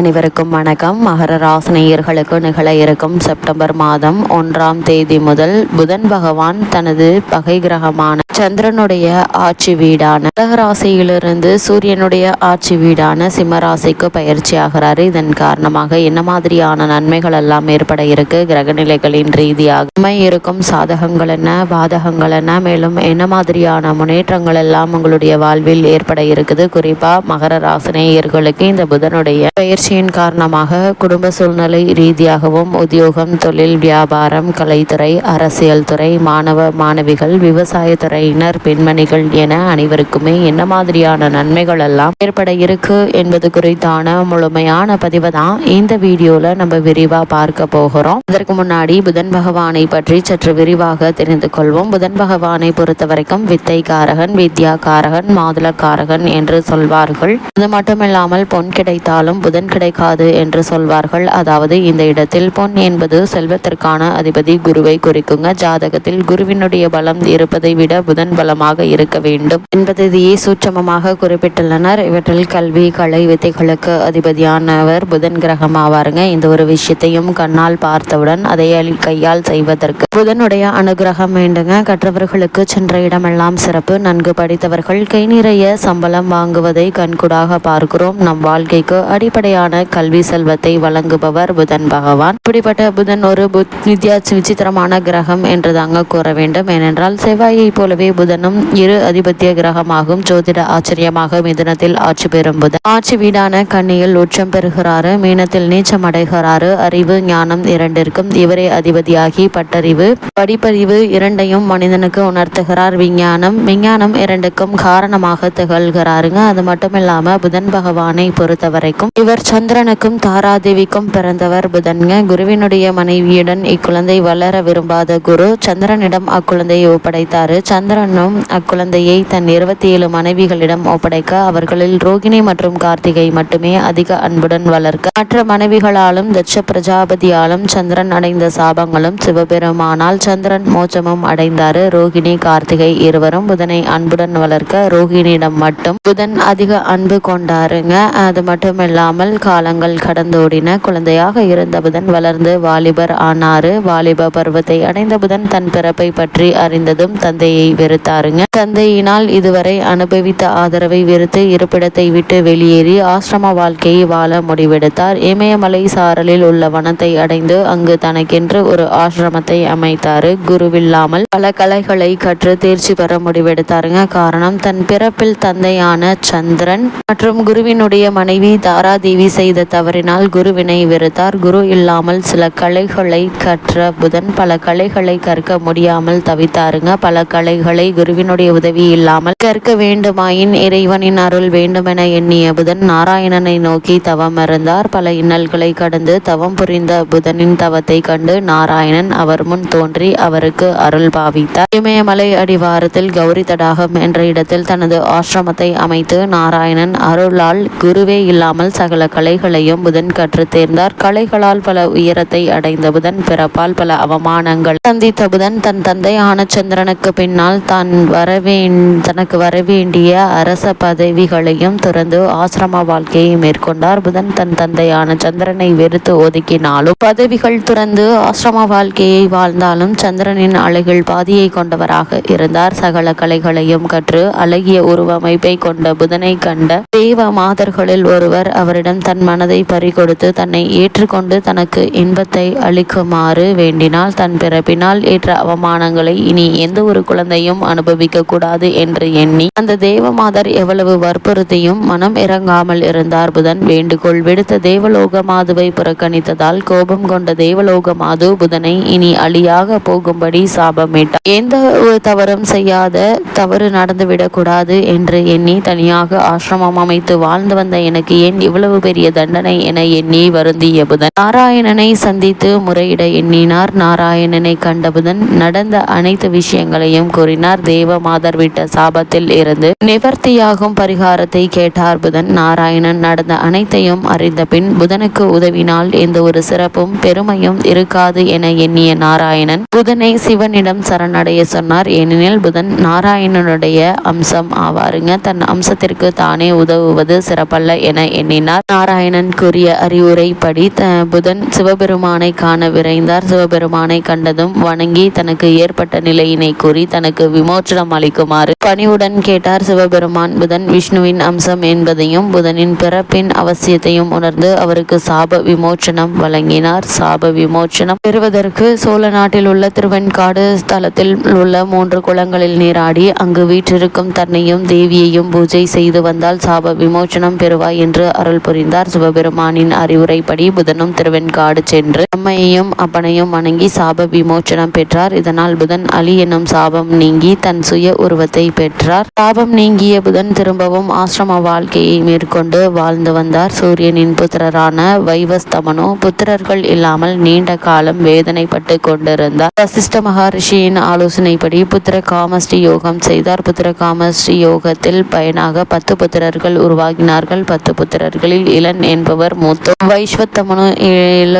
அனைவருக்கும் வணக்கம். மகர ராசினியர்களுக்கு நிகழ இருக்கும் செப்டம்பர் மாதம் ஒன்றாம் தேதி முதல் புதன் பகவான் தனது பகை கிரகமான சந்திரனுடைய ஆட்சி வீடான கடகராசியிலிருந்து சூரியனுடைய ஆட்சி வீடான சிம்ம ராசிக்கு பயிற்சி ஆகிறாரு. இதன் காரணமாக என்ன மாதிரியான நன்மைகள் எல்லாம் ஏற்பட இருக்கு? கிரகநிலைகளின் ரீதியாக இருக்கும். சாதகங்கள் என்ன? பாதகங்கள் என்ன? மேலும் என்ன மாதிரியான முன்னேற்றங்கள் எல்லாம் உங்களுடைய வாழ்வில் ஏற்பட இருக்குது? குறிப்பா மகர ராசினியர்களுக்கு இந்த புதனுடைய பயிற்சி பயிற்சியின் காரணமாக குடும்ப சூழ்நிலை ரீதியாகவும் உத்தியோகம் தொழில் வியாபாரம் கலைத்துறை அரசியல் துறை மாணவ மாணவிகள் விவசாய துறையினர் பெண்மணிகள் என அனைவருக்குமே என்ன மாதிரியான நன்மைகள் எல்லாம் ஏற்பட இருக்கு என்பது குறித்தான முழுமையான பதிவை தான் இந்த வீடியோவில் நம்ம விரிவா பார்க்க போகிறோம். இதற்கு முன்னாடி புதன் பகவானை பற்றி சற்று விரிவாக தெரிந்து கொள்வோம். புதன் பகவானை பொறுத்த வரைக்கும் வித்தைக்காரகன் வித்யாக்காரகன் மாதுளக்காரகன் என்று சொல்வார்கள். அது மட்டுமில்லாமல் பொன் கிடைத்தாலும் புதன் கிடைக்காது என்று சொல்வார்கள். அதாவது இந்த இடத்தில் பொன் என்பது செல்வத்திற்கான அதிபதி குருவை குறிக்குங்க. ஜாதகத்தில் குருவினுடைய பலம் இருப்பதை விட புதன் பலமாக இருக்க வேண்டும். என்பதையே சூட்சமமாக குறிப்பிட்டுள்ளனர். இவற்றில் கல்வி கலை வித்தைகளுக்கு அதிபதியானவர் புதன் கிரகம் ஆவாருங்க இந்த ஒரு விஷயத்தையும் கண்ணால் பார்த்தவுடன் அதை கையால் செய்வதற்கு. புதனுடைய அனுகிரகம் வேண்டுங்க. கற்றவர்களுக்கு சென்ற இடமெல்லாம் சிறப்பு. நன்கு படித்தவர்கள் கை நிறைய சம்பளம் வாங்குவதை கண்கூடாக பார்க்கிறோம். நம் வாழ்க்கைக்கு அடிப்படையான கல்வி செல்வத்தை வழங்குபவர் புதன் பகவான். இப்படிப்பட்ட புதன் ஒரு வித்யா விசித்திரமான கிரகம் என்று தாங்க கூற வேண்டும். ஏனென்றால் செவ்வாயை போலவே புதனும் இரு அதிபத்திய கிரகமாகும். ஜோதிட ஆச்சரியமாக மிதனத்தில் ஆட்சி பெறும் புதன். ஆட்சி வீடான கண்ணியில் உச்சம் பெறுகிறாரு. மீனத்தில் நீச்சம் அடைகிறாரு. அறிவு ஞானம் இரண்டிற்கும் இவரே அதிபதியாகி பட்டறிவு. படிப்பறிவு இரண்டையும் மனிதனுக்கு உணர்த்துகிறார். விஞ்ஞானம் விஞ்ஞானம் இரண்டுக்கும் காரணமாக திகழ்கிறாருங்க. அது மட்டும் இல்லாம புதன் பகவானை பொறுத்த வரைக்கும் இவர் சந்திரனுக்கும் தாராதேவிக்கும் பிறந்தவர் புதன்க. குருவினுடைய மனைவியுடன் இக்குழந்தை வளர விரும்பாத குரு சந்திரனிடம் அக்குழந்தையை ஒப்படைத்தார். சந்திரனும் அக்குழந்தையை தன் இருபத்தி ஏழு மனைவிகளிடம் ஒப்படைக்க அவர்களில் ரோகிணி மற்றும் கார்த்திகை மட்டுமே அதிக அன்புடன் வளர்க்க. மற்ற மனைவிகளாலும் தட்ச பிரஜாபதியாலும் சந்திரன் அடைந்த சாபங்களும் சிவபெருமானால் சந்திரன் மோச்சமும் அடைந்தார். ரோகிணி கார்த்திகை இருவரும் புதனை அன்புடன் வளர்க்க ரோகிணியிடம் மட்டும் புதன் அதிக அன்பு கொண்டாருங்க. அது மட்டும் இல்லாமல் காலங்கள் கடந்தோடின குழந்தையாக இருந்த புதன் வளர்ந்து வாலிபர் ஆனாரு. வாலிப பருவத்தை அடைந்த புதன் தன் பிறப்பை பற்றி அறிந்ததும் தந்தையை வெறுத்தாருங்க. தந்தையினால் இதுவரை அனுபவித்த ஆதரவை வெறுத்து இருப்பிடத்தை விட்டு வெளியேறி ஆசிரம வாழ்க்கையை வாழ முடிவெடுத்தார். இமயமலை சாரலில் உள்ள வனத்தை அடைந்து அங்கு தனக்கென்று ஒரு ஆசிரமத்தை அமைத்தாரு. குருவில்லாமல் பல கலைகளை கற்று தேர்ச்சி பெற முடிவெடுத்தாருங்க. காரணம் தன் பிறப்பில் தந்தையான சந்திரன் மற்றும் குருவினுடைய மனைவி தாராதேவி செய்த தவறினால் குருவினை வெறுத்தார். குரு இல்லாமல் சில கலைகளை கற்ற புதன் பல கலைகளை கற்க முடியாமல் தவித்தாருங்க. பல கலைகளை குருவினுடைய உதவி இல்லாமல் கற்க வேண்டுமாயின் இறைவனின் அருள் வேண்டுமென எண்ணிய புதன் நாராயணனை நோக்கி தவம் இருந்தார் பல இன்னல்களை கடந்து தவம் புரிந்த புதனின் தவத்தை கண்டு நாராயணன் அவர் முன் தோன்றி அவருக்கு அருள் பாவித்தார். இமயமலை அடிவாரத்தில் கௌரி தடாகம் என்ற இடத்தில் தனது ஆசிரமத்தை அமைத்து நாராயணன் அருளால் குருவே இல்லாமல் சகல கலைகளையும் புதன் கற்று தேர்ந்தார். கலைகளால் பல உயரத்தை அடைந்த புதன் பிறப்பால் பல அவமானங்கள். சந்தித்த புதன் தன் தந்தையான சந்திரனுக்கு பின்னால் தான் வரவேண் தனக்கு வரவேண்டிய அரச பதவிகளையும் துறந்து ஆசிரம வாழ்க்கையை மேற்கொண்டார். புதன் தன் தந்தையான சந்திரனை வெறுத்து ஒதுக்கினாலும் பதவிகள் துறந்து ஆசிரம வாழ்க்கையை வாழ்ந்தாலும் சந்திரனின் அழகில் பாதியை கொண்டவராக இருந்தார். சகல கலைகளையும் கற்று அழகிய உருவமைப்பை கொண்ட புதனை கண்ட தெய்வ மாதர்களில் ஒருவர் அவரிடம் தன் மனதை பறிகொடுத்து தன்னை ஏற்றுக்கொண்டு தனக்கு இன்பத்தை அளிக்குமாறு வேண்டினால் தன் பிறப்பினால் ஏற்ற அவமானங்களை இனி எந்த ஒரு குழந்தையும் அனுபவிக்க கூடாது என்று எண்ணி அந்த தேவமாதர் எவ்வளவு வற்புறுத்தியும் மனம் இறங்காமல் இருந்தார். புதன் வேண்டுகோள் விடுத்த தேவலோக மாதுவை புறக்கணித்ததால் கோபம் கொண்ட தேவலோக மாது புதனை இனி அழியாக போகும்படி சாபமிட்டார். எந்த ஒரு தவறும் செய்யாத தவறு நடந்துவிடக் கூடாது என்று எண்ணி தனியாக ஆசிரமம் அமைத்து வாழ்ந்து வந்த எனக்கு ஏன் இவ்வளவு பெரிய தண்டனை என எண்ணி வருந்திய புதன் நாராயணனை சந்தித்து முறையிட எண்ணினார். நாராயணனை கண்ட புதன் நடந்த அனைத்து விஷயங்களையும் கூறினார். தேவ மாதர் விட்ட சாபத்தில் இருந்து நிவர்த்தியாகும் பரிகாரத்தை கேட்டார் புதன். நாராயணன் நடந்த அனைத்தையும் அறிந்த பின் புதனுக்கு உதவினால் எந்த ஒரு சிறப்பும் பெருமையும் இருக்காது என எண்ணிய நாராயணன் புதனை சிவனிடம் சரணடைய சொன்னார். ஏனெனில் புதன் நாராயணனுடைய அம்சம் ஆவாருங்க. தன் அம்சத்திற்கு தானே உதவுவது சிறப்பல்ல என எண்ணினார். நாராயணன் கூறிய அறிவுரைப்படி த புதன் சிவபெருமானை காண விரைந்தார். சிவபெருமானை கண்டதும் வணங்கி தனக்கு ஏற்பட்ட நிலையினை கூறி தனக்கு விமோச்சனம் அளிக்குமாறு பணிவுடன் கேட்டார். சிவபெருமான் புதன் விஷ்ணுவின் அம்சம் என்பதையும் புதனின் பிறப்பின் அவசியத்தையும் உணர்ந்து அவருக்கு சாப விமோச்சனம் வழங்கினார். சாப விமோச்சனம் பெறுவதற்கு சோழ நாட்டில் உள்ள திருவெண்காடு ஸ்தலத்தில் உள்ள மூன்று குளங்களில் நீராடி அங்கு வீற்றிருக்கும் தன்னையும் தேவியையும் பூஜை செய்து வந்தால் சாப விமோச்சனம் பெறுவாய் என்று அருள் புரிந்தார். சிவபெருமானின் அறிவுரைப்படி புதனும் திருவெண்காடு சென்று அம்மையையும் அப்பனையும் வணங்கி சாப விமோச்சனம் பெற்றார். இதனால் புதன் அலி எனும் சாபம் நீங்கி தன் சுய உருவத்தை பெற்றார். சாபம் நீங்கிய புதன் திரும்பவும் ஆசிரம வாழ்க்கையை மேற்கொண்டு வாழ்ந்து வந்தார். சூரியனின் புத்திரரான வைவஸ்தமனோ புத்திரர்கள் இல்லாமல் நீண்ட காலம் வேதனைப்பட்டு கொண்டிருந்தார். வசிஷ்ட மகரிஷியின் ஆலோசனைப்படி புத்திர காமஸ்ரீ யோகம் செய்தார். புத்திர காமஸ்ரீ யோகத்தில் பயனாக பத்து புத்திரர்கள் உருவாகினார்கள். பத்து புத்திரர்களில் இளன் என்பவர் மூத்தோ வைஸ்வத்தமனு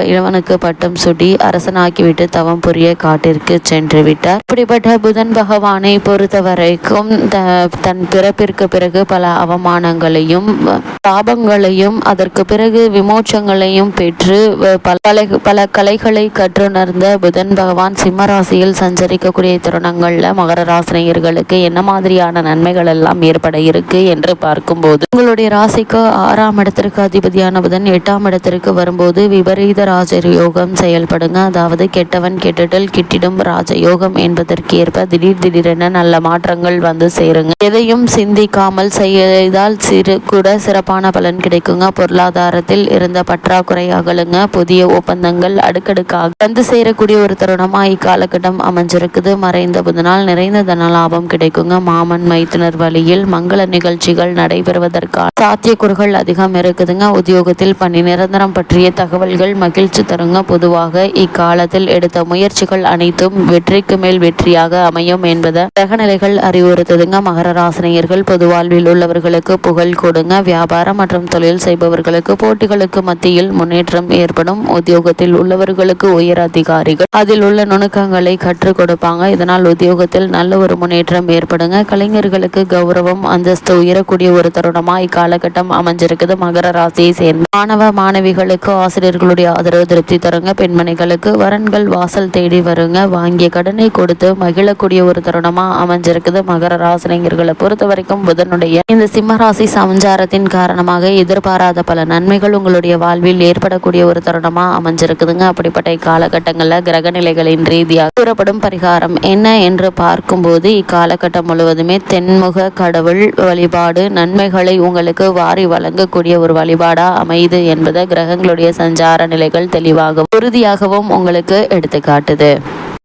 இளவனுக்கு பட்டம் சுட்டி அரசனாக்கிவிட்டு தவம் புரிய காட்டிற்கு சென்று விட்டார் இப்படிப்பட்ட புதன் பகவானை பொறுத்தவரைக்கும் த- தன் பிறப்பிற்கு பிறகு பல அவமானங்களையும் பாபங்களையும் அதற்கு பிறகு விமோச்சங்களையும் பெற்று பல பல கலைகளை கற்றுணர்ந்த புதன் பகவான் சிம்மராசியில் சஞ்சரிக்கக்கூடிய தருணங்கள்ல மகர ராசினியர்களுக்கு என்ன மாதிரியான நன்மைகள் எல்லாம் ஏற்பட இருக்கு என்று பார்க்கும்போது உங்களுடைய ராசிக்கு ஆறாம் இடத்திற்கு அதிபதியான புதன் எட்டாம் இடத்திற்கு வரும்போது விபரீத ராஜ யோகம் செயல்படுங்க. அதாவது கெட்டவன் கெட்டுடல் கிட்டிடும் ராஜ யோகம் என்பதற்கு ஏற்ப திடீர் திடீரென நல்ல மாற்றங்கள் வந்து சேருங்க. எதையும் சிந்திக்காமல் செய்தால் சிறு கூட சிறப்பான பலன் கிடைக்குங்க. பொருளாதாரத்தில் இருந்த பற்றாக்குறை அகலுங்க. புதிய ஒப்பந்தங்கள் அடுக்கடுக்காக வந்து சேரக்கூடிய ஒரு தருணமா இக்காலகட்டம் அமைஞ்சிருக்குது. மறைந்த புதனால் நிறைந்த தன லாபம் கிடைக்குங்க. மாமன் மைத்துனர் வழியில் மங்கள நிகழ்ச்சிகள் நடைபெறுவதற்கான சாத்தியக்கூறுகள் அதிகம் இருக்குதுங்க. உத்தியோகத்தில் பணி நிரந்தரம் பற்றிய தகவல்கள் மகிழ்ச்சி தருங்க. பொதுவாக இக்காலத்தில் எடுத்த முயற்சிகள் அனைத்தும் வெற்றிக்கு மேல் வெற்றியாக அமையும் என்பதை கிரகநிலைகள் அறிவுறுத்துதுங்க. மகர ராசினியர்கள் பொது வாழ்வில் உள்ளவர்களுக்கு புகழ் கொடுங்க. வியாபாரம் மற்றும் தொழில் செய்பவர்களுக்கு போட்டிகளுக்கு மத்தியில் முன்னேற்றம் ஏற்படும். உத்தியோகத்தில் உள்ளவர்களுக்கு உயர் அதிகாரிகள் அதில் உள்ள நுணுக்கங்களை கற்றுக் கொடுப்பாங்க. இதனால் உத்தியோகத்தில் நல்ல ஒரு முன்னேற்றம் ஏற்படுங்க. கலைஞர்களுக்கு கௌரவம் அந்தஸ்து உயரக்கூடிய ஒரு தருணமா இக்காலகட்டம் அமைஞ்சிருக்குது. மகர ராசியை சேர்ந்த மாணவ மாணவிகளுக்கு ஆசிரியர்களுடைய ஆதரவு திருப்தி தருங்க. பெண்மணிகளுக்கு வரன்கள் வாசல் தேடி வருங்க. வாங்கிய கடனை கொடுத்து மகிழக்கூடிய ஒரு தருணமா அமைஞ்சிருக்குது. மகர ராசினியர்களை பொறுத்த வரைக்கும் புதனுடைய இந்த சிம்மராசி சமஞ்சாரத்தின் சஞ்சாரத்தின் காரணமாக எதிர்பாராத பல நன்மைகள் உங்களுடைய வாழ்வில் ஏற்படக்கூடிய ஒரு தருணமா அமைஞ்சிருக்குதுங்க. அப்படிப்பட்ட இக்காலகட்டங்களில் கிரக நிலைகளின் ரீதியாக கூறப்படும் பரிகாரம் என்ன என்று பார்க்கும்போது இக்காலகட்டம் முழுவதுமே தென்முக கடவுள் வழிபாடு நன்மைகளை உங்களுக்கு வாரி வழங்கக்கூடிய ஒரு வழிபாடு அமையுது என்பதை கிரகங்களுடைய சஞ்சார நிலைகள் தெளிவாகவும் உறுதியாகவும் உங்களுக்கு எடுத்துக்காட்டுது.